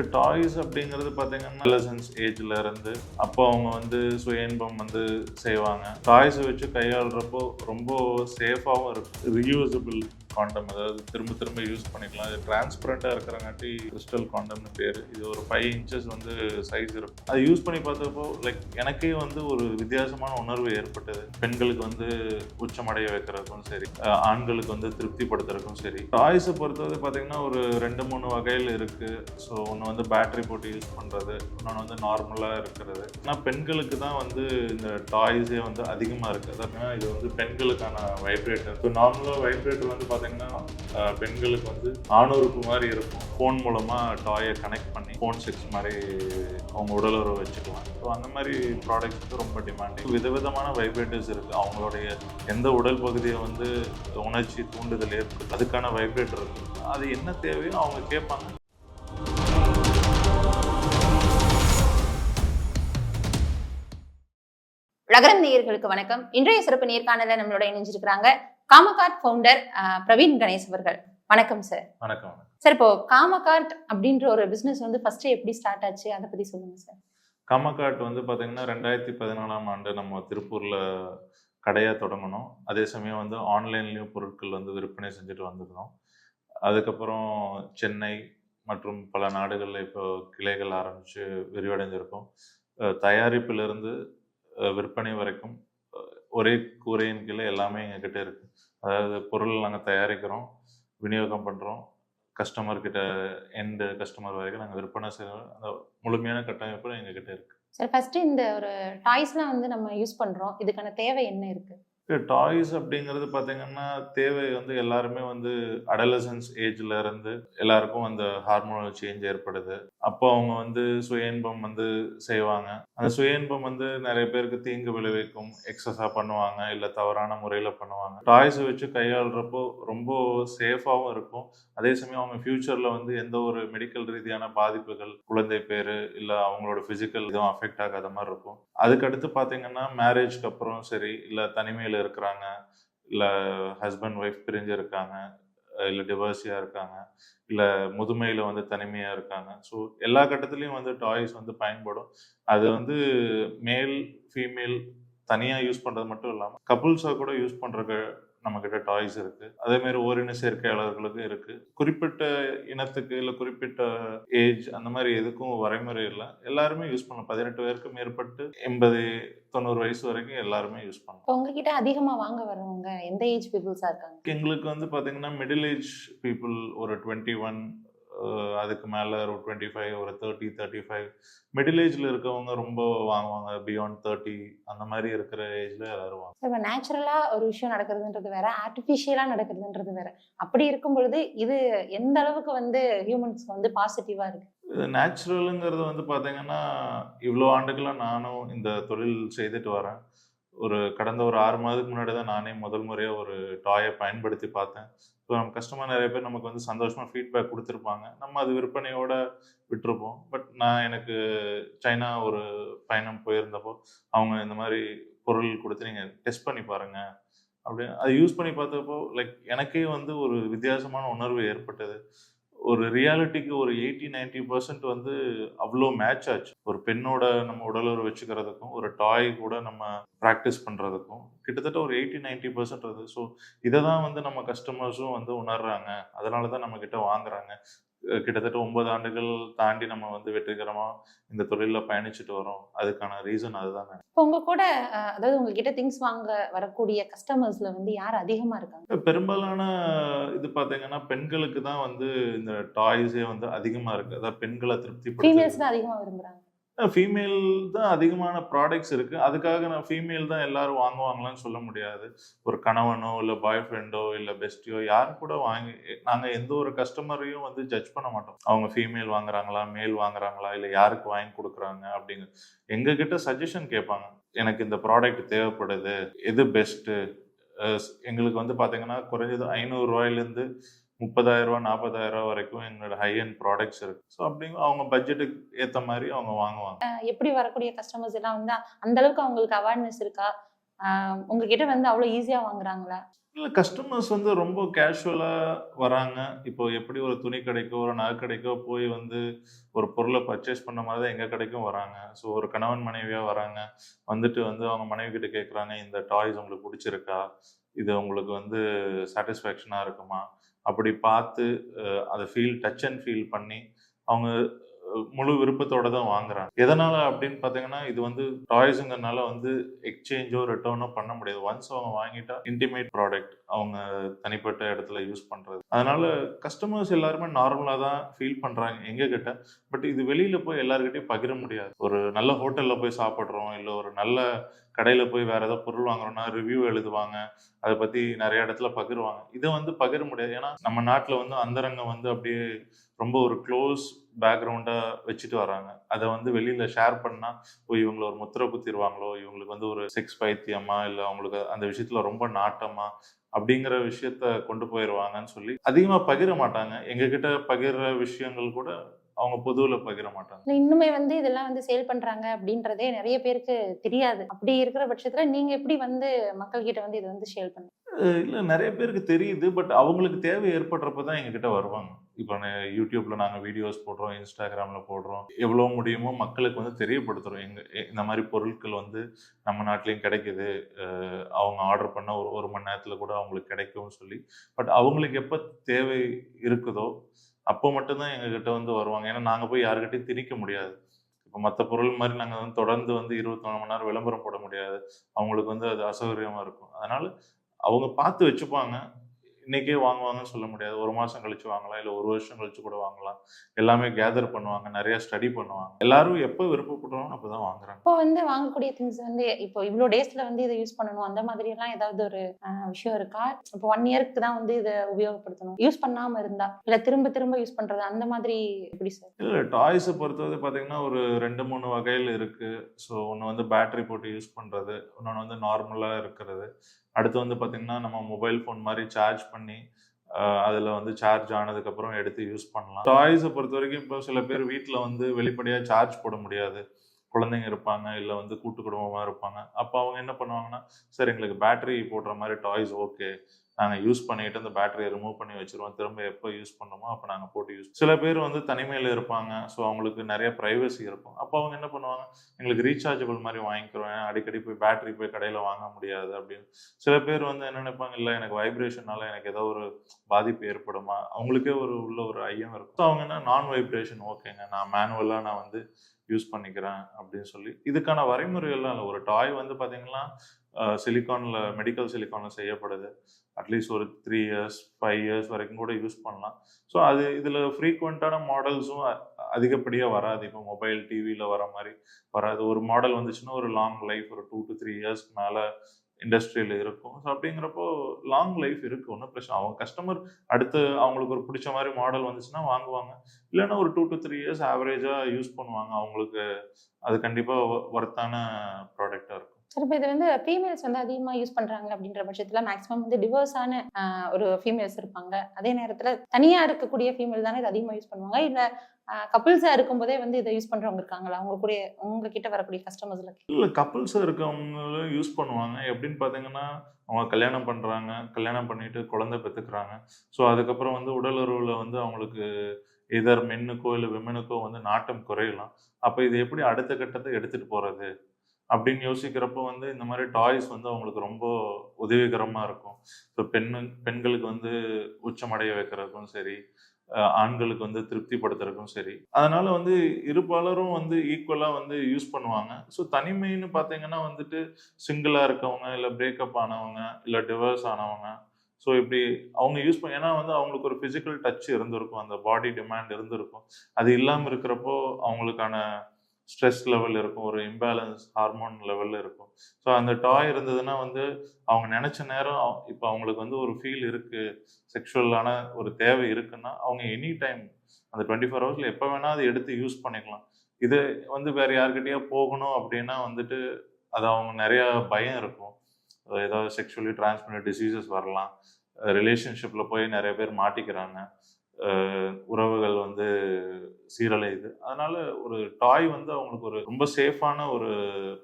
Toys அப்படிங்கிறது பார்த்தீங்கன்னா lessons ஏஜ்ல இருந்து அப்போ அவங்க வந்து சுய இன்பம் வந்து செய்வாங்க. டாய்ஸை வச்சு கையாளுறப்போ ரொம்ப சேஃபாகவும் இருக்கும். ரியூசபிள் காண்டம் அதாவது திரும்ப திரும்ப யூஸ் பண்ணிக்கலாம். இது டிரான்ஸ்பரண்ட்டாக இருக்கிறங்காட்டி கிறிஸ்டல் காண்டம்னு பேர். இது ஒரு ஃபைவ் இன்ச்சஸ் வந்து சைஸ் இருக்கும். அது யூஸ் பண்ணி பார்த்தப்போ லைக் எனக்கே வந்து ஒரு வித்தியாசமான உணர்வு ஏற்பட்டது. பெண்களுக்கு வந்து உச்சமடைய வைக்கிறதுக்கும் சரி ஆண்களுக்கு வந்து திருப்திப்படுத்துறதுக்கும் சரி. டாய்ஸை பொறுத்தவரை பார்த்தீங்கன்னா ஒரு ரெண்டு மூணு வகையில் இருக்குது ஸோ ஒன்று வந்து பேட்டரி போட்டு யூஸ் பண்ணுறது இன்னொன்று வந்து நார்மலாக இருக்கிறது. ஆனால் பெண்களுக்கு தான் வந்து இந்த டாய்ஸே வந்து அதிகமாக இருக்குது அதாவது இது வந்து பெண்களுக்கான வைப்ரேட்டர் இப்போ நார்மலாக வைப்ரேட்டர் வந்து பார்த்தீங்கன்னா பார்த்தீங்கன்னா பெண்களுக்கு வந்து ஆணூருக்கு மாதிரி இருக்கும். ஃபோன் மூலமாக டாயை கனெக்ட் பண்ணி ஃபோன் செக்ஸ் மாதிரி அவங்க உடலுறவு வச்சுக்கலாம் ஸோ அந்த மாதிரி ப்ராடக்ட்ஸ்க்கு ரொம்ப டிமாண்டிங் விதவிதமான வைப்ரேட்டர்ஸ் இருக்குது அவங்களுடைய எந்த உடல் பகுதியை வந்து உணர்ச்சி தூண்டுதல் ஏற்படுது அதுக்கான வைப்ரேட்டர் இருக்குது அது என்ன தேவையோ அவங்க கேட்பாங்க. நகரம் நேயர்களுக்கு வணக்கம். இன்றைய சிறப்பு நேர்காணல நம்மளோட இணைஞ்சிருக்கிறாங்க காமகார்ட் ஃபவுண்டர் பிரவீன் கணேஷ் அவர்கள். வணக்கம் சார் வணக்கம் சார் இப்போ காமகார்ட் அப்படின்ற ஒரு பிசினஸ் வந்து ஃபர்ஸ்ட் எப்படி ஸ்டார்ட் ஆச்சு? அதை பத்தி சொல்லுங்க சார் கம்மக்காட் வந்து பார்த்தீங்கன்னா ரெண்டாயிரத்தி பதினாலாம் ஆண்டு நம்ம திருப்பூரில் கடையாக தொடங்கினோம். அதே சமயம் வந்து ஆன்லைன்லேயும் பொருட்கள் வந்து விற்பனை செஞ்சுட்டு வந்திருந்தோம். அதுக்கப்புறம் சென்னை மற்றும் பல நாடுகளில் இப்போ கிளைகள் ஆரம்பித்து விரிவடைஞ்சிருக்கோம் தயாரிப்பிலிருந்து விற்பனை வரைக்கும் ஒரே கூரையின் கீழே எல்லாமே எங்ககிட்ட இருக்குது அதாவது பொருள் நாங்கள் தயாரிக்கிறோம் விநியோகம் பண்ணுறோம் கஸ்டமர் கிட்ட எண்டு கஸ்டமர் வரைக்கும் நாங்கள் விற்பனை செய்கிறோம் அந்த முழுமையான கட்டமைப்பு எங்ககிட்ட இருக்கு. சார் ஃபர்ஸ்ட் இந்த ஒரு டாய்ஸ்லாம் வந்து நம்ம யூஸ் பண்றோம். இதுக்கான தேவை என்ன இருக்கு? டாய்ஸ் அப்படிங்கிறது பார்த்தீங்கன்னா தேவை வந்து எல்லாருமே வந்து அடலசன்ஸ் ஏஜ்ல இருந்து எல்லாருக்கும் அந்த ஹார்மோனல் சேஞ்ச் ஏற்படுது. அப்போ அவங்க வந்து சுய இன்பம் வந்து செய்வாங்க. அந்த சுய இன்பம் வந்து நிறைய பேருக்கு தீங்கு விளைவிக்கும். எக்ஸஸாக பண்ணுவாங்க இல்லை தவறான முறையில் பண்ணுவாங்க. டாய்ஸை வச்சு கையாளுறப்போ ரொம்ப சேஃபாகவும் இருக்கும். அதே சமயம் அவங்க ஃப்யூச்சரில் வந்து எந்த ஒரு மெடிக்கல் ரீதியான பாதிப்புகள் குழந்தை பேர் இல்லை அவங்களோட ஃபிசிக்கல் இதுவும் அஃபெக்ட் ஆகாத மாதிரி இருக்கும். அதுக்கடுத்து பார்த்தீங்கன்னா மேரேஜ்க்கு அப்புறம் சரி இல்லை தனிமையில் இருக்கிறாங்க இல்லை ஹஸ்பண்ட் ஒய்ஃப் பிரிஞ்சு இருக்காங்க இல்லை டிவர்ஸியாக இருக்காங்க. இல்லை முதுமையில் வந்து தனிமையாக இருக்காங்க. ஸோ எல்லா கட்டத்துலேயும் வந்து டாய்ஸ் வந்து பயன்படும். அது வந்து மேல் ஃபீமேல் தனியாக யூஸ் பண்ணுறது மட்டும் இல்லாமல் கப்புள்ஸாக கூட யூஸ் பண்ணுற நம்மக்கிட்ட டாய்ஸ் இருக்குது அதேமாரி ஓரின சேர்க்கையாளர்களுக்கு இருக்குது குறிப்பிட்ட இனத்துக்கு இல்லை குறிப்பிட்ட ஏஜ் அந்த மாதிரி எதுக்கும் வரைமுறை இல்லை. எல்லாருமே யூஸ் பண்ணலாம். பதினெட்டு பேருக்கு மேற்பட்டு எண்பது தொண்ணூறு வயசு வரைக்கும் எல்லாருமே யூஸ் பண்ணலாம். உங்ககிட்ட அதிகமா வாங்க வர்றவங்க எந்த ஏஜ் பீப்புள்ஸா இருக்காங்க? எங்களுக்கு வந்து பார்த்தீங்கன்னா மிடில் ஏஜ் பீப்புள் ஒரு டுவெண்ட்டி ஒன் அதுக்கு மேலே ஒரு டுவெண்ட்டி ஃபைவ் ஒரு தேர்ட்டி தேர்ட்டி ஃபைவ் மிடில் ஏஜில் இருக்கவங்க ரொம்ப வாங்குவாங்க. பியாண்ட் தேர்ட்டி அந்த மாதிரி இருக்கிற ஏஜில் எல்லாரும் சார் இப்போ நேச்சுரலா ஒரு விஷயம் நடக்கிறதுன்றது வேற ஆர்டிஃபிஷியலா நடக்கிறதுன்றது வேற. அப்படி இருக்கும் பொழுது இது எந்த அளவுக்கு வந்து ஹியூமன்ஸ்க்கு வந்து பாசிட்டிவா இருக்கு? இது நேச்சுரலுங்கிறது வந்து பார்த்தீங்கன்னா இவ்வளோ ஆண்டுகளாக நானும் இந்த தொழில் செய்துட்டு வரேன். ஒரு கடந்த ஒரு ஆறு மாதத்துக்கு முன்னாடி தான் நானே முதல் முறையாக ஒரு டாயை பயன்படுத்தி பார்த்தேன். ஸோ நம்ம கஸ்டமர் நிறைய பேர் நமக்கு வந்து சந்தோஷமாக ஃபீட்பேக் கொடுத்துருப்பாங்க. நம்ம அது விற்பனையோட விட்டுருப்போம். பட் நான் எனக்கு சைனா ஒரு பயணம் போயிருந்தப்போ அவங்க இந்த மாதிரி பொருள் கொடுத்து நீங்கள் டெஸ்ட் பண்ணி பாருங்கள் அப்படி அதை யூஸ் பண்ணி பார்த்தப்போ லைக் எனக்கே வந்து ஒரு வித்தியாசமான உணர்வு ஏற்பட்டது. ஒரு ரியாலிட்டிக்கு ஒரு எயிட்டி நைன்டி பர்சன்ட் வந்து அவ்வளோ மேட்ச் ஆச்சு. ஒரு பெண்ணோட நம்ம உடலுறவு வச்சுக்கிறதுக்கும் ஒரு டாய் கூட நம்ம ப்ராக்டிஸ் பண்ணுறதுக்கும் கிட்டத்தட்ட ஒரு எயிட்டி நைன்டி பர்சன்ட் இருக்குது ஸோ இதை தான் வந்து நம்ம கஸ்டமர்ஸும் வந்து உணர்றாங்க. அதனால தான் நம்மக்கிட்ட வாங்குறாங்க. கிட்டத்தட்ட ஒன்பது ஆண்டுகள் தாண்டி நம்ம வந்து வெற்றிகரமாக இந்த தொழிலில் பயணிச்சுட்டு வரோம். அதுக்கான ரீசன் அதுதான். இப்போ உங்க கூட அதாவது உங்ககிட்ட திங்ஸ் வாங்க வரக்கூடிய கஸ்டமர்ஸ்ல வந்து யார் அதிகமா இருக்காங்க? பெரும்பாலான இது பார்த்தீங்கன்னா பெண்களுக்கு தான் வந்து இந்த டாய்ஸே வந்து அதிகமாக இருக்குது அதாவது பெண்களை திருப்தி அதிகமா விரும்புறாங்க. ஃபீமேல் தான் அதிகமான ப்ராடக்ட்ஸ் இருக்குது அதுக்காக நான் ஃபீமேல் தான் எல்லாரும் வாங்குவாங்களான்னு சொல்ல முடியாது. ஒரு கணவனோ இல்லை பாய் ஃப்ரெண்டோ இல்லை பெஸ்டியோ யார் கூட வாங்கி நாங்கள் எந்த ஒரு கஸ்டமரையும் வந்து ஜட்ஜ் பண்ண மாட்டோம். அவங்க ஃபீமேல் வாங்குறாங்களா மேல் வாங்குறாங்களா இல்லை யாருக்கு வாங்கி கொடுக்குறாங்க அப்படிங்க எங்ககிட்ட சஜஷன் கேட்பாங்க. எனக்கு இந்த ப்ராடக்ட் தேவைப்படுது எது பெஸ்ட்டு எங்களுக்கு வந்து பார்த்தீங்கன்னா குறைஞ்சது ஐநூறுரூவாயிலேருந்து முப்பதாயிரம் ரூபா நாற்பதாயிரம் ரூபா வரைக்கும் எங்களோட ஹை அண்ட் ப்ராடக்ட்ஸ் இருக்கு. ஸோ அப்படிங்க அவங்க பட்ஜெட்டுக்கு ஏற்ற மாதிரி அவங்க வாங்குவாங்க. எப்படி வரக்கூடிய கஸ்டமர்ஸ் எல்லாம் வந்து அந்த அளவுக்கு அவங்களுக்கு அவேர்னஸ் இருக்கா? உங்ககிட்ட வந்து அவ்வளவு ஈஸியா வாங்குறாங்களா? இல்லை கஸ்டமர்ஸ் வந்து ரொம்ப கேஷுவலாக வராங்க. இப்போ எப்படி ஒரு துணி கடைக்கோ ஒரு நகை கடைக்கோ போய் வந்து ஒரு பொருளை பர்ச்சேஸ் பண்ண மாதிரி தான் எங்கள் கடைக்கும் வராங்க. ஸோ ஒரு கணவன் மனைவியாக வராங்க. வந்துட்டு வந்து அவங்க மனைவி கிட்ட கேட்குறாங்க இந்த டாய்ஸ் உங்களுக்கு பிடிச்சிருக்கா? இது உங்களுக்கு வந்து சாட்டிஸ்ஃபேக்ஷனாக இருக்குமா? அப்படி பார்த்து அதை ஃபீல் டச் அண்ட் ஃபீல் பண்ணி அவங்க முழு விருப்பத்தோட தான் வாங்குறாங்க. எதனால அப்படின்னு பார்த்தீங்கன்னா இது வந்து டாய்ஸுங்கிறனால வந்து எக்ஸ்சேஞ்சோ ரிட்டர்னோ பண்ண முடியாது. ஒன்ஸ் அவங்க வாங்கிட்டா இன்டிமேட் ப்ராடக்ட் அவங்க தனிப்பட்ட இடத்துல யூஸ் பண்றது. அதனால கஸ்டமர்ஸ் எல்லாருமே நார்மலாக தான் ஃபீல் பண்றாங்க எங்க கிட்ட. பட் இது வெளியில போய் எல்லாருக்கிட்டையும் பகிர முடியாது. ஒரு நல்ல ஹோட்டல்ல போய் சாப்பிட்றோம் இல்லை ஒரு நல்ல கடையில போய் வேற ஏதாவது பொருள் வாங்குறோம்னா ரிவ்யூ எழுதுவாங்க அதை பத்தி நிறைய இடத்துல பகிர்வாங்க. இதை வந்து பகிர முடியாது. ஏன்னா நம்ம நாட்டில் வந்து அந்தரங்கம் வந்து அப்படியே ரொம்ப ஒரு க்ளோஸ் பேக்ரவுண்டா வச்சுட்டு வராங்க. அதை வந்து வெளியில ஷேர் பண்ணா ஓ இவங்களை ஒரு முத்திரை குத்திடுவாங்களோ இவங்களுக்கு வந்து ஒரு செக்ஸ் பைத்தியமா இல்லை அவங்களுக்கு அந்த விஷயத்துல ரொம்ப நாட்டமா அப்படிங்கிற விஷயத்த கொண்டு போயிடுவாங்கன்னு சொல்லி அதிகமா பகிர மாட்டாங்க. எங்ககிட்ட பகிர்ற விஷயங்கள் கூட அவங்க பொதுவுல பகிர மாட்டாங்க. இன்னுமே வந்து இதெல்லாம் வந்து சேல் பண்றாங்க அப்படின்றதே நிறைய பேருக்கு தெரியாது. அப்படி இருக்கிற பட்சத்துல நீங்க எப்படி வந்து மக்கள் கிட்ட வந்து இதை வந்து ஷேர் பண்ணுங்க அஹ் இல்ல நிறைய பேருக்கு தெரியுது பட் அவங்களுக்கு தேவை ஏற்படுறப்ப தான் எங்ககிட்ட வருவாங்க. இப்போ நே- யூடியூப்ல நாங்கள் வீடியோஸ் போடுறோம் இன்ஸ்டாகிராமில் போடுறோம். எவ்வளோ முடியுமோ மக்களுக்கு வந்து தெரியப்படுத்துகிறோம் எங்கள் இந்த மாதிரி பொருட்கள் வந்து நம்ம நாட்டிலையும் கிடைக்குது. அவங்க ஆர்டர் பண்ண ஒரு ஒரு மணி நேரத்தில் கூட அவங்களுக்கு கிடைக்கும்னு சொல்லி. பட் அவங்களுக்கு எப்போ தேவை இருக்குதோ அப்போ மட்டும்தான் எங்ககிட்ட வந்து வருவாங்க. ஏன்னா நாங்கள் போய் யாருக்கிட்டையும் திணிக்க முடியாது. இப்போ மற்ற பொருள் மாதிரி நாங்கள் வந்து தொடர்ந்து வந்து இருபத்தி நாலு மணி நேரம் விளம்பரம் போட முடியாது. அவங்களுக்கு வந்து அது அசௌகரியமாக இருக்கும். அதனால அவங்க பார்த்து வச்சுப்பாங்க. இன்னைக்கே வாங்குவாங்கன்னு சொல்ல முடியாது. ஒரு மாசம் கழிச்சு வாங்கலாம் இல்லை ஒரு வருஷம் கழிச்சு கூட வாங்கலாம். எல்லாமே கேதர் பண்ணுவாங்க நிறைய ஸ்டடி பண்ணுவாங்க. எல்லாரும் எப்போ விருப்பப்படுறாங்க அப்பதான் வாங்குறாங்க. இப்போ வந்து வாங்கக்கூடிய திங்ஸ் வந்து இப்போ இவ்வளோ டேஸ்ல வந்து இதை யூஸ் பண்ணணும் அந்த மாதிரி எல்லாம் ஏதாவது ஒரு விஷயம் இருக்கா? இப்போ ஒன் இயருக்கு தான் வந்து இதை உபயோகப்படுத்தணும். யூஸ் பண்ணாம இருந்தா இல்ல திரும்ப திரும்ப யூஸ் பண்றது அந்த மாதிரி எப்படி சார் இல்லை டாய்ஸை பொறுத்தவரை பார்த்தீங்கன்னா ஒரு ரெண்டு மூணு வகையில் இருக்கு. ஸோ ஒன்று வந்து பேட்டரி போட்டு யூஸ் பண்ணுறது இன்னொன்று வந்து நார்மலாக இருக்கிறது. அடுத்து வந்து பார்த்தீங்கன்னா நம்ம மொபைல் ஃபோன் மாதிரி சார்ஜ் பண்ணி அதில் வந்து சார்ஜ் ஆனதுக்கப்புறம் எடுத்து யூஸ் பண்ணலாம். டாய்ஸை பொறுத்த வரைக்கும் இப்போ சில பேர் வீட்டில் வந்து வெளிப்படையாக சார்ஜ் போட முடியாது. குழந்தைங்க இருப்பாங்க இல்லை வந்து கூட்டு குடும்பமாக இருப்பாங்க. அப்போ அவங்க என்ன பண்ணுவாங்கன்னா சார் எங்களுக்கு பேட்டரி போடுற மாதிரி டாய்ஸ் ஓகே நாங்கள் யூஸ் பண்ணிட்டு அந்த பேட்டரியை ரிமூவ் பண்ணி வச்சிருவோம். திரும்ப எப்போ யூஸ் பண்ணணுமோ அப்போ நாங்கள் போட்டு யூஸ் சில பேர் வந்து தனிமையில் இருப்பாங்க. ஸோ அவங்களுக்கு நிறைய ப்ரைவசி இருக்கும். அப்போ அவங்க என்ன பண்ணுவாங்க? எங்களுக்கு ரீசார்ஜபிள் மாதிரி வாங்கிக்கிறோம். அடிக்கடி போய் பேட்டரி போய் கடையில் வாங்க முடியாது அப்படின்னு. சில பேர் வந்து என்ன நினைப்பாங்க? இல்லை எனக்கு வைப்ரேஷனால எனக்கு ஏதோ ஒரு பாதிப்பு ஏற்படுமா? அவங்களுக்கே ஒரு உள்ள ஒரு ஐயம் இருக்கும். ஸோ அவங்க என்ன நான் வைப்ரேஷன் ஓகேங்க நான் மேனுவலாக நான் வந்து யூஸ் பண்ணிக்கிறேன். அப்படின்னு சொல்லி இதுக்கான வரைமுறைகள்லாம் இல்லை. ஒரு டாய் வந்து பார்த்தீங்கன்னா சிலிக்கானில் மெடிக்கல் சிலிக்கானில் செய்யப்படுது. அட்லீஸ்ட் ஒரு த்ரீ இயர்ஸ் ஃபைவ் இயர்ஸ் வரைக்கும் கூட யூஸ் பண்ணலாம். ஸோ அது இதில் ஃப்ரீக்வெண்ட்டான மாடல்ஸும் அதிகப்படியாக வராது. இப்போ மொபைல் டிவியில் வர மாதிரி வராது. ஒரு மாடல் வந்துச்சுன்னா ஒரு லாங் லைஃப் ஒரு டூ டு த்ரீ இயர்ஸ்க்கு மேலே இண்டஸ்ட்ரியில் இருக்கும். ஸோ அப்படிங்கிறப்போ லாங் லைஃப் இருக்குது ஒன்றும் பிரச்சனை அவங்க கஸ்டமர் அடுத்து அவங்களுக்கு ஒரு பிடிச்ச மாதிரி மாடல் வந்துச்சுன்னா வாங்குவாங்க. இல்லைன்னா ஒரு டூ டு த்ரீ இயர்ஸ் ஆவரேஜாக யூஸ் பண்ணுவாங்க. அவங்களுக்கு அது கண்டிப்பாக ஒர்த்தான ப்ராடக்டாக இருக்கும். சார் இப்போ இது வந்து ஃபீமேல்ஸ் வந்து அதிகமாக யூஸ் பண்ணுறாங்க அப்படின்ற பட்சத்தில் மேக்ஸிமம் வந்து டிவோர்ஸான ஒரு ஃபீமேல்ஸ் இருப்பாங்க. அதே நேரத்தில் தனியாக இருக்கக்கூடிய ஃபீமேல் தானே இது அதிகமாக யூஸ் பண்ணுவாங்க. இல்லை கப்புள்ஸாக இருக்கும்போதே வந்து இதை யூஸ் பண்ணுறவங்க இருக்காங்களா? அவங்க கூட உங்ககிட்ட வரக்கூடிய கஸ்டமர்ஸில் இல்லை கப்புள்ஸாக இருக்கவங்களும் யூஸ் பண்ணுவாங்க. எப்படின்னு பார்த்தீங்கன்னா அவங்க கல்யாணம் பண்ணுறாங்க கல்யாணம் பண்ணிட்டு குழந்தை பெற்றுக்கிறாங்க ஸோ அதுக்கப்புறம் வந்து உடலுறவில் வந்து அவங்களுக்கு எதர் மென்னுக்கோ இல்லை விமனுக்கோ வந்து நாட்டம் குறையலாம். அப்போ இது எப்படி அடுத்த கட்டத்தை எடுத்துகிட்டு போகிறது அப்படின்னு யோசிக்கிறப்போ வந்து இந்த மாதிரி டாய்ஸ் வந்து அவங்களுக்கு ரொம்ப உதவிகரமாக இருக்கும். இப்போ பெண்ணு பெண்களுக்கு வந்து உச்சமடைய வைக்கிறதுக்கும் சரி ஆண்களுக்கு வந்து திருப்திப்படுத்துறதுக்கும் சரி அதனால வந்து இரு பலரும் வந்து ஈக்குவலாக வந்து யூஸ் பண்ணுவாங்க. ஸோ தனிமைன்னு பார்த்தீங்கன்னா வந்துட்டு சிங்கிளாக இருக்கவங்க இல்லை பிரேக்கப் ஆனவங்க இல்லை டிவர்ஸ் ஆனவங்க ஸோ இப்படி அவங்க யூஸ் பண்ண ஏன்னா வந்து அவங்களுக்கு ஒரு ஃபிசிக்கல் டச் இருந்திருக்கும் அந்த பாடி டிமாண்ட் இருந்திருக்கும். அது இல்லாமல் இருக்கிறப்போ அவங்களுக்கான ஸ்ட்ரெஸ் லெவல் இருக்கும் ஒரு இம்பேலன்ஸ் ஹார்மோன் லெவலில் இருக்கும். ஸோ அந்த டாய் இருந்ததுன்னா வந்து அவங்க நினச்ச நேரம் இப்போ அவங்களுக்கு வந்து ஒரு ஃபீல் இருக்குது செக்ஷுவலான ஒரு தேவை இருக்குன்னா அவங்க எனி டைம் அந்த டுவெண்ட்டி ஃபோர் ஹவர்ஸில் எப்போ வேணால் அதை எடுத்து யூஸ் பண்ணிக்கலாம். இது வந்து வேறு யார்கிட்டயோ போகணும் அப்படின்னா வந்துட்டு அது அவங்க நிறையா பயம் இருக்கும். ஏதாவது செக்ஷுவலி டிரான்ஸ்மிட்டட் டிசீசஸ் வரலாம். ரிலேஷன்ஷிப்பில் போய் நிறைய பேர் மாட்டிக்கிறாங்க. உறவுகள் வந்து சீரழியுது. அதனால ஒரு டாய் வந்து அவங்களுக்கு ஒரு ரொம்ப சேஃபான ஒரு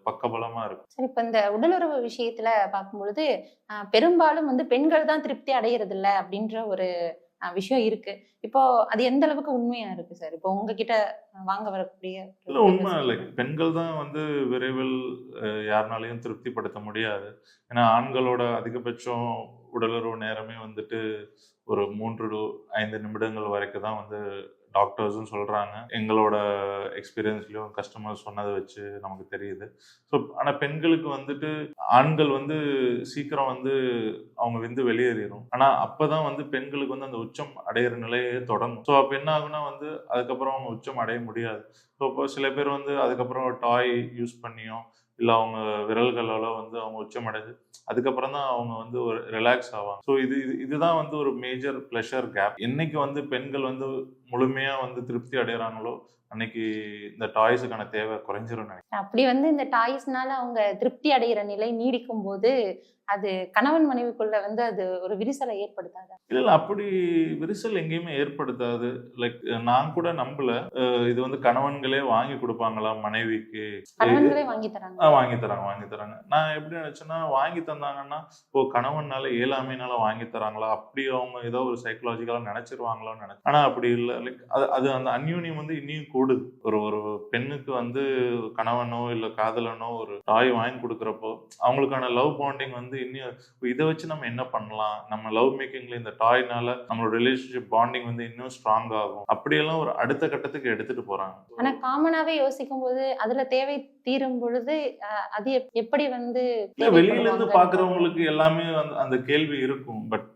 பக்கபலமா இருக்கும் சரி இப்ப இந்த உடலுறவு விஷயத்துல பார்க்கும்பொழுது பெரும்பாலும் வந்து பெண்கள் தான் திருப்தி அடையிறது இல்ல அப்படின்ற ஒரு விஷயம் இருக்கு. இப்போ அது எந்த அளவுக்கு உண்மையா இருக்கு சார்? இப்போ உங்ககிட்ட வாங்க வரக்கூடிய இல்ல உண்மை லைக் பெண்கள் தான் வந்து விரைவில் யாருனாலையும் திருப்திப்படுத்த முடியாது. ஏன்னா ஆண்களோட அதிகபட்சம் உடலுறவு நேரமே வந்துட்டு ஒரு மூன்று to ஐந்து நிமிடங்கள் வரைக்கும் தான் வந்து டாக்டர்ஸும் சொல்கிறாங்க எங்களோட எக்ஸ்பீரியன்ஸ்லையும் கஸ்டமர் சொன்னதை வச்சு நமக்கு தெரியுது. ஸோ ஆனால் பெண்களுக்கு வந்துட்டு ஆண்கள் வந்து சீக்கிரம் வந்து அவங்க வந்து வெளியேறிடும் ஆனால் அப்போ தான் வந்து பெண்களுக்கு வந்து அந்த உச்சம் அடையிற நிலையே தொடங்கும். ஸோ அப்போ என்ன ஆகுனா வந்து அதுக்கப்புறம் அவங்க உச்சம் அடைய முடியாது. ஸோ இப்போ சில பேர் வந்து அதுக்கப்புறம் டாய் யூஸ் பண்ணியும் இல்லை அவங்க விரல்களால் வந்து அவங்க உச்சமடைது அதுக்கப்புறம் தான் அவங்க வந்து ஒரு ரிலாக்ஸ் ஆவாங்க. ஸோ இது இது இதுதான் வந்து ஒரு மேஜர் ப்ளஷர் கேப் என்னைக்கு வந்து பெண்கள் வந்து முழுமையாக வந்து திருப்தி அடைகிறாங்களோ அன்னைக்கு இந்த டாய்ஸுக்கான தேவை குறைஞ்சிரும் நினைக்கிறேன். அப்படி வந்து இந்த டாய்ஸ்னால அவங்க திருப்தி அடைகிற நிலை நீடிக்கும் போது அது கணவன் மனைவிக்குள்ள வந்து அது ஒரு விரிசலை ஏற்படுத்தாது? இல்ல அப்படி விரிசல் எங்கேயுமே ஏற்படுத்தாது. லைக் நான் கூட நம்பல. இது வந்து கணவன்களே வாங்கி கொடுப்பாங்களா மனைவிக்கு? கணவன்களே வாங்கி தராங்க. ஆ, வாங்கி தராங்க வாங்கி தராங்க. நான் எப்படி நினைச்சேன்னா வாங்கி தந்தாங்கன்னா ஓ கணவனால இயலாமைனால வாங்கி தராங்களா? அப்படி அவங்க ஏதோ ஒரு சைக்கலாஜிக்கலா நினைச்சிருவாங்களோன்னு நினைச்சேன். ஆனா அப்படி இல்லை. லைக் அது அது அந்த அந்யூன்யம் வந்து இன்னும் கூடுது. ஒரு ஒரு பெண்ணுக்கு வந்து கணவனோ இல்ல காதலனோ ஒரு தாய் வாங்கி கொடுக்குறப்போ அவங்களுக்கான லவ் பாண்டிங் வந்து இன்னும் இதை வச்சு நம்ம என்ன பண்ணலாம்? நம்ம லவ் மேக்கிங்ல இந்த டாய்னால நம்மளோட ரிலேஷன்ஷிப் பாண்டிங் வந்து இன்னும் ஸ்ட்ராங் ஆகும். அப்படியெல்லாம் ஒரு அடுத்த கட்டத்துக்கு எடுத்துட்டு போறாங்க. ஆனா காமனாவே யோசிக்கும் போது அதுல தேவை தீரும் பொழுது அது எப்- எப்படி வந்து வெளியில இருந்து? பாக்குறவங்களுக்கு எல்லாமே அந்த கேள்வி இருக்கும். பட்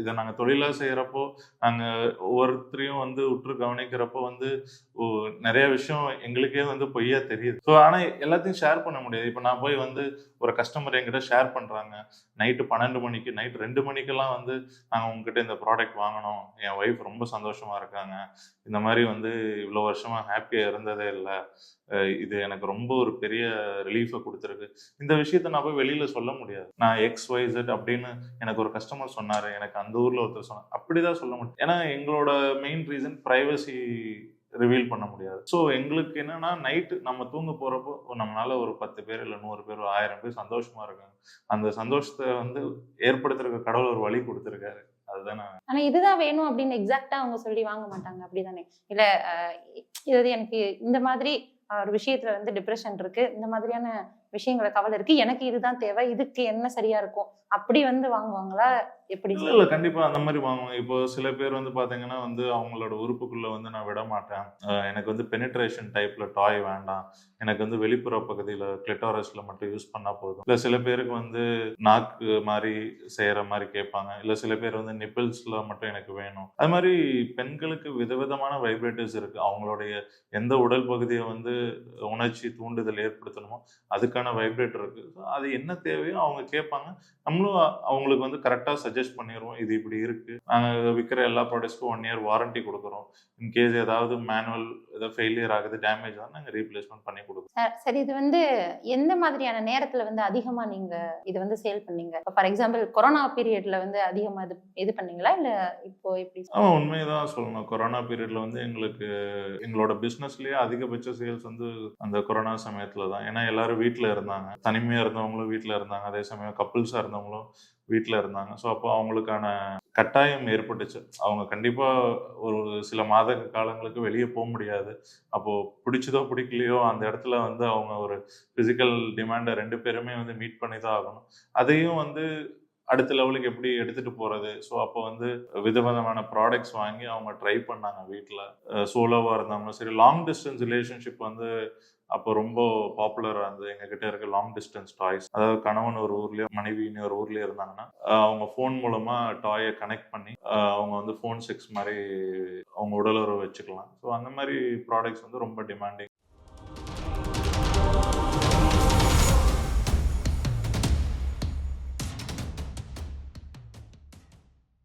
இதை நாங்கள் தொழிலாக செய்கிறப்போ நாங்கள் ஒவ்வொருத்தரையும் வந்து உற்று கவனிக்கிறப்போ வந்து ஓ, நிறைய விஷயம் எங்களுக்கே வந்து பொய்யா தெரியுது. ஸோ ஆனால் எல்லாத்தையும் ஷேர் பண்ண முடியாது. இப்போ நான் போய் வந்து ஒரு கஸ்டமர் என்கிட்ட ஷேர் பண்ணுறாங்க நைட்டு பன்னெண்டு மணிக்கு நைட் ரெண்டு மணிக்கெல்லாம் வந்து நாங்கள் உங்ககிட்ட இந்த ப்ராடக்ட் வாங்கினோம் என் ஒய்ஃப் ரொம்ப சந்தோஷமா இருக்காங்க. இந்த மாதிரி வந்து இவ்வளோ வருஷமாக ஹாப்பியாக இருந்ததே இல்லை. இது எனக்கு ரொம்ப ஒரு பெரிய ரிலீஃபை கொடுத்துருக்கு. இந்த விஷயத்த நான் போய் வெளியில் சொல்ல முடியாது. நான் எக்ஸ் ஒய் அப்படின்னு எனக்கு ஒரு கஸ்டமர் சொன்னாரு. எனக்கு அந்த ஊர்ல ஒருத்தர் சொன்னார். அப்படிதான் சொல்ல முடியும். ஏன்னா எங்களோட மெயின் ரீசன் ப்ரைவசி ரிவீல் பண்ண முடியாது. ஸோ எங்களுக்கு என்னன்னா நைட்டு நம்ம தூங்க போறப்போ நம்மளால ஒரு பத்து பேர் இல்லை நூறு பேர் ஒரு ஆயிரம் பேர் சந்தோஷமா இருக்காங்க. அந்த சந்தோஷத்தை வந்து ஏற்படுத்துறதுக்கு கடவுள் ஒரு வழி கொடுத்துருக்காரு. அதுதானே. ஆனா இதுதான் வேணும் அப்படின்னு எக்ஸாக்டா அவங்க சொல்லி வாங்க மாட்டாங்க. அப்படிதானே. இல்ல இது எனக்கு இந்த மாதிரி ஒரு விஷயத்துல வந்து டிப்ரெஷன் இருக்கு. இந்த மாதிரியான விஷயங்களை கவலை இருக்கு. எனக்கு இதுதான் தேவை. இதுக்கு என்ன சரியா இருக்கும்? அப்படி வந்து வாங்குவாங்களா? எப்படி இல்ல கண்டிப்பா அந்த மாதிரி வாங்குவாங்க. இப்போ சில பேர் வந்து பாத்தீங்கன்னா வந்து அவங்களோட உறுப்புக்குள்ள வந்து நான் விட மாட்டேன். எனக்கு வந்து பெனிட்ரேஷன் டைப்ல டாய் வேண்டாம். எனக்கு வந்து வெளிப்புற பகுதியில கிளிட்டாரஸ்ல மட்டும் யூஸ் பண்ணா போதும். இல்ல சில பேருக்கு வந்து நாக்கு மாதிரி செய்யற மாதிரி கேட்பாங்க. இல்ல சில பேர் வந்து நிப்பிள்ஸ்ல மட்டும் எனக்கு வேணும். அது மாதிரி பெண்களுக்கு விதவிதமான வைப்ரேட்டர்ஸ் இருக்கு. அவங்களுடைய எந்த உடல் பகுதியை வந்து உணர்ச்சி தூண்டுதல் ஏற்படுத்தணுமோ அதுக்கான வைப்ரேட்டர் இருக்கு. அது என்ன தேவையோ அவங்க கேட்பாங்க. நம்மளும் அவங்களுக்கு வந்து கரெக்டாக சஜஸ்ட் பண்ணிடுவோம் இது இப்படி இருக்கு. நாங்கள் விற்கிற எல்லா ப்ராடக்ட்ஸ்க்கும் ஒன் இயர் வாரண்டி கொடுக்குறோம். இன்கேஸ் ஏதாவது மேனுவல் ஏதாவது ஃபெயிலியர் ஆகுது டேமேஜ் ஆகுது நாங்கள் ரீப்ளேஸ்மெண்ட் பண்ணி கொடுக்குறோம். சரி இது வந்து எந்த மாதிரியான நேரத்துல வந்து அதிகமா நீங்க இது வந்து சேல் பண்ணீங்க? ஃபார் எக்ஸாம்பிள் கொரோனா பீரியட்ல வந்து அதிகமா இது இது பண்ணீங்களா? இல்ல இப்போ எப்படி? ஆமாம் உண்மைதான் சொல்லணும். கொரோனா பீரியட்ல வந்து எங்களுக்கு எங்களோட பிஸ்னஸ்லயே அதிகபட்ச சேல்ஸ் வந்து அந்த கொரோனா சமயத்துல தான். ஏன்னா எல்லாரும் வீட்டில் இருந்தாங்க. தனிமையாக இருந்தவங்களும் வீட்டில் இருந்தாங்க. அதே சமயம் கப்புள்ஸாக இருந்தவங்களும் வீட்டில் இருந்தாங்க. ஸோ அப்போ அவங்களுக்கான கட்டாயம் ஏற்பட்டுச்சு. அவங்க கண்டிப்பாக ஒரு சில மாத காலங்களுக்கு வெளியே போக முடியாது. அப்போது பிடிச்சதோ பிடிக்கலையோ அந்த இடத்துல வந்து அவங்க ஒரு ஃபிசிக்கல் டிமாண்டை ரெண்டு பேருமே வந்து மீட் பண்ணி தான் ஆகணும். அதையும் வந்து அடுத்த லெவலுக்கு எப்படி எடுத்துட்டு போறது? ஸோ அப்போ வந்து விதவிதமான ப்ராடக்ட்ஸ் வாங்கி அவங்க ட்ரை பண்ணாங்க வீட்டில் சோலோவாக இருந்தாங்க சரி லாங் டிஸ்டன்ஸ் ரிலேஷன்ஷிப் வந்து அப்போ ரொம்ப பாப்புலராக இருந்தது. எங்ககிட்ட இருக்க லாங் டிஸ்டன்ஸ் டாய்ஸ் அதாவது கணவன் ஒரு ஊர்லேயோ மனைவி ஒரு ஊர்லேயே இருந்தாங்கன்னா அவங்க ஃபோன் மூலமாக டாயை கனெக்ட் பண்ணி அவங்க வந்து ஃபோன் செக்ஸ் மாதிரி அவங்க உடலுறவு வச்சுக்கலாம். ஸோ அந்த மாதிரி ப்ராடக்ட்ஸ் வந்து ரொம்ப டிமாண்டிங்